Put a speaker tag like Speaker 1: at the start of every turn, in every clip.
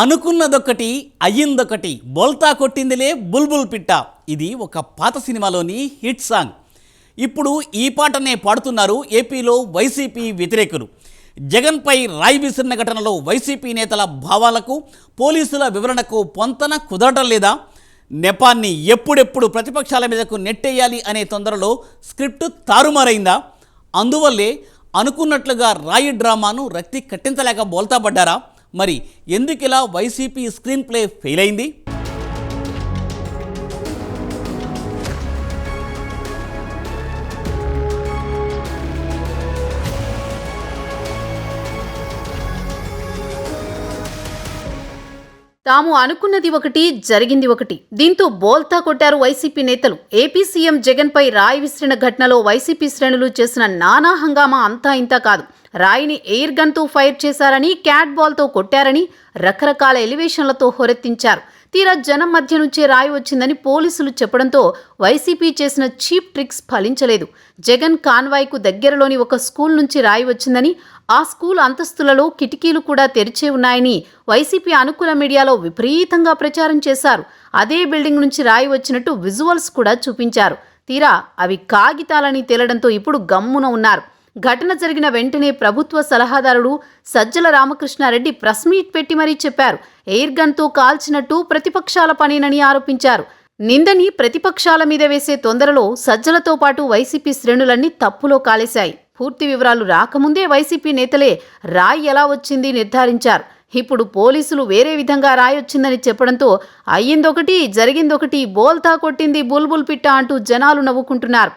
Speaker 1: అనుకున్నదొకటి అయ్యిందొకటి బోల్తా కొట్టిందిలే బుల్బుల్ పిట్ట. ఇది ఒక పాత సినిమాలోని హిట్ సాంగ్. ఇప్పుడు ఈ పాటనే పాడుతున్నారు ఏపీలో వైసీపీ వ్యతిరేకులు. జగన్పై రాయి విసిరిన ఘటనలో వైసీపీ నేతల భావాలకు పోలీసుల వివరణకు పొంతన కుదరటం లేదా? నెపాన్ని ఎప్పుడెప్పుడు ప్రతిపక్షాల మీదకు నెట్టేయాలి అనే తొందరలో స్క్రిప్ట్ తారుమారైందా? అందువల్లే అనుకున్నట్లుగా రాయి డ్రామాను రక్తి కట్టించలేక బోల్తా మరి మరి ఇలా వైసీపీ స్క్రీన్ ప్లే ఫెయిల్ అయింది
Speaker 2: తాము అనుకున్నది ఒకటి జరిగింది ఒకటి. దీంతో బోల్తా కొట్టారు వైసీపీ నేతలు. ఏపీ సీఎం జగన్పై రాయి విసిరిన ఘటనలో వైసీపీ శ్రేణులు చేసిన నానా హంగామా అంతా ఇంతా కాదు. రాయిని ఎయిర్ గన్తో ఫైర్ చేశారని క్యాట్ బాల్తో కొట్టారని రకరకాల ఎలివేషన్లతో హోరెత్తించారు. తీరా జనం మధ్య నుంచే రాయి వచ్చిందని పోలీసులు చెప్పడంతో వైసీపీ చేసిన చీప్ ట్రిక్స్ ఫలించలేదు. జగన్ కాన్వాయ్కు దగ్గరలోని ఒక స్కూల్ నుంచి రాయి వచ్చిందని ఆ స్కూల్ అంతస్తులలో కిటికీలు కూడా తెరిచే ఉన్నాయని వైసీపీ అనుకూల మీడియాలో విపరీతంగా ప్రచారం చేశారు. అదే బిల్డింగ్ నుంచి రాయి వచ్చినట్టు విజువల్స్ కూడా చూపించారు. తీరా అవి కాగితాలని తేలడంతో ఇప్పుడు గమ్మున ఉన్నారు. ఘటన జరిగిన వెంటనే ప్రభుత్వ సలహాదారుడు సజ్జల రామకృష్ణారెడ్డి ప్రెస్ మీట్ పెట్టి మరీ చెప్పారు. ఎయిర్ గన్తో కాల్చినట్టు ప్రతిపక్షాల పనేనని ఆరోపించారు. నిందని ప్రతిపక్షాల మీద వేసే తొందరలో సజ్జలతో పాటు వైసీపీ శ్రేణులన్నీ తప్పులో కాలేశాయి. పూర్తి వివరాలు రాకముందే వైసీపీ నేతలే రాయి ఎలా వచ్చింది నిర్ధారించారు. ఇప్పుడు పోలీసులు వేరే విధంగా రాయి వచ్చిందని చెప్పడంతో అయ్యిందొకటి జరిగిందొకటి బోల్తా కొట్టింది బుల్బుల్ పిట్ట అంటూ జనాలు నవ్వుకుంటున్నారు.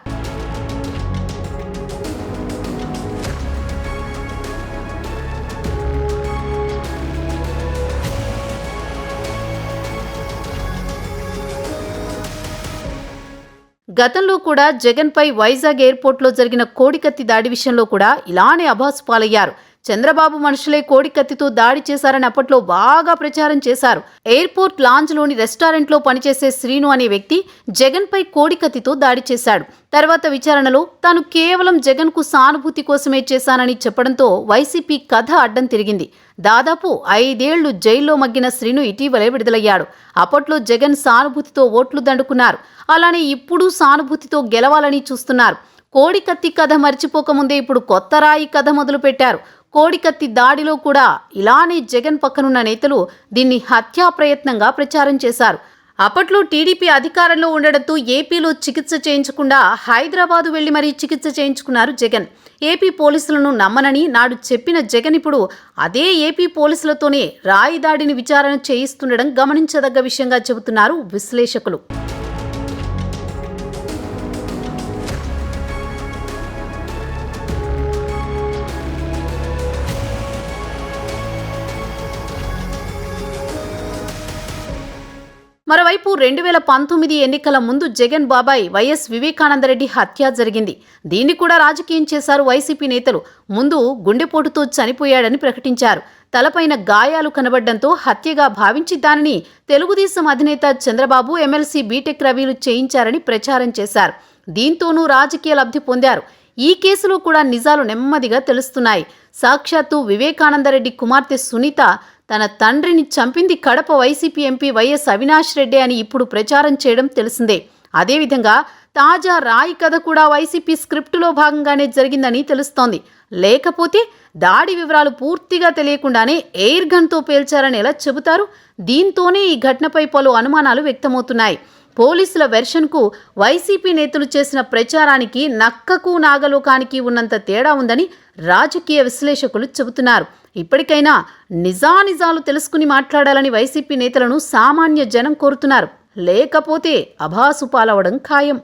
Speaker 2: గతంలో కూడా జగన్పై వైజాగ్ ఎయిర్పోర్ట్లో జరిగిన కోడికత్తి దాడి విషయంలో కూడా ఇలానే అభాసు పాలయ్యారు చంద్రబాబు మనుషులే కోడికత్తితో దాడి చేశారని అప్పట్లో బాగా ప్రచారం చేశారు. ఎయిర్పోర్ట్ లాంజ్లోని రెస్టారెంట్లో పనిచేసే శ్రీను అనే వ్యక్తి జగన్పై కోడికత్తితో దాడి చేశాడు. తర్వాత విచారణలో తాను కేవలం జగన్కు సానుభూతి కోసమే చేశానని చెప్పడంతో వైసీపీ కథ అడ్డం తిరిగింది. దాదాపు ఐదేళ్ళు జైల్లో మగ్గిన శ్రీను ఇటీవలే విడుదలయ్యాడు. అప్పట్లో జగన్ సానుభూతితో ఓట్లు దండుకున్నారు. అలానే ఇప్పుడు సానుభూతితో గెలవాలని చూస్తున్నారు. కోడికత్తి కథ మర్చిపోకముందే ఇప్పుడు కొత్త రాయి కథ మొదలుపెట్టారు. కోడికత్తి దాడిలో కూడా ఇలానే జగన్ పక్కనున్న నేతలు దీన్ని హత్యా ప్రయత్నంగా ప్రచారం చేశారు. అప్పట్లో టీడీపీ అధికారంలో ఉండడంతో ఏపీలో చికిత్స చేయించకుండా హైదరాబాదు వెళ్ళి మరీ చికిత్స చేయించుకున్నారు జగన్. ఏపీ పోలీసులను నమ్మనని నాడు చెప్పిన జగన్ ఇప్పుడు అదే ఏపీ పోలీసులతోనే రాయి దాడిని విచారణ చేయిస్తుండడం గమనించదగ్గ విషయంగా చెబుతున్నారు విశ్లేషకులు. మరోవైపు రెండు వేల పంతొమ్మిది ఎన్నికల ముందు జగన్ బాబాయ్ వైఎస్ వివేకానందరెడ్డి హత్య జరిగింది. దీన్ని కూడా రాజకీయం చేశారు వైసీపీ నేతలు. ముందు గుండెపోటుతో చనిపోయాడని ప్రకటించారు. తలపైన గాయాలు కనబడ్డంతో హత్యగా భావించి దానిని తెలుగుదేశం అధినేత చంద్రబాబు ఎమ్మెల్సీ బీటెక్ రవిలు చేయించారని ప్రచారం చేశారు. దీంతోనూ రాజకీయ లబ్ధి పొందారు. ఈ కేసులో కూడా నిజాలు నెమ్మదిగా తెలుస్తున్నాయి. సాక్షాత్తు వివేకానందరెడ్డి కుమార్తె సునీత తన తండ్రిని చంపింది Kadapa YCP MP YS Avinash Reddy అని ఇప్పుడు ప్రచారం చేయడం తెలిసిందే. అదేవిధంగా తాజా రాయి కథ కూడా వైసీపీ స్క్రిప్టులో భాగంగానే జరిగిందని తెలుస్తోంది. లేకపోతే దాడి వివరాలు పూర్తిగా తెలియకుండానే ఎయిర్ గన్తో పేల్చారని ఎలా చెబుతారు? దీంతోనే ఈ ఘటనపై పలు అనుమానాలు వ్యక్తమవుతున్నాయి. పోలీసుల వెర్షన్కు వైసీపీ నేతలు చేసిన ప్రచారానికి నక్కకు నాగలోకానికి ఉన్నంత తేడా ఉందని రాజకీయ విశ్లేషకులు చెబుతున్నారు. ఇప్పటికైనా నిజానిజాలు తెలుసుకుని మాట్లాడాలని వైసీపీ నేతలను సామాన్య జనం కోరుతున్నారు. లేకపోతే అభాసు పాలవడం ఖాయం.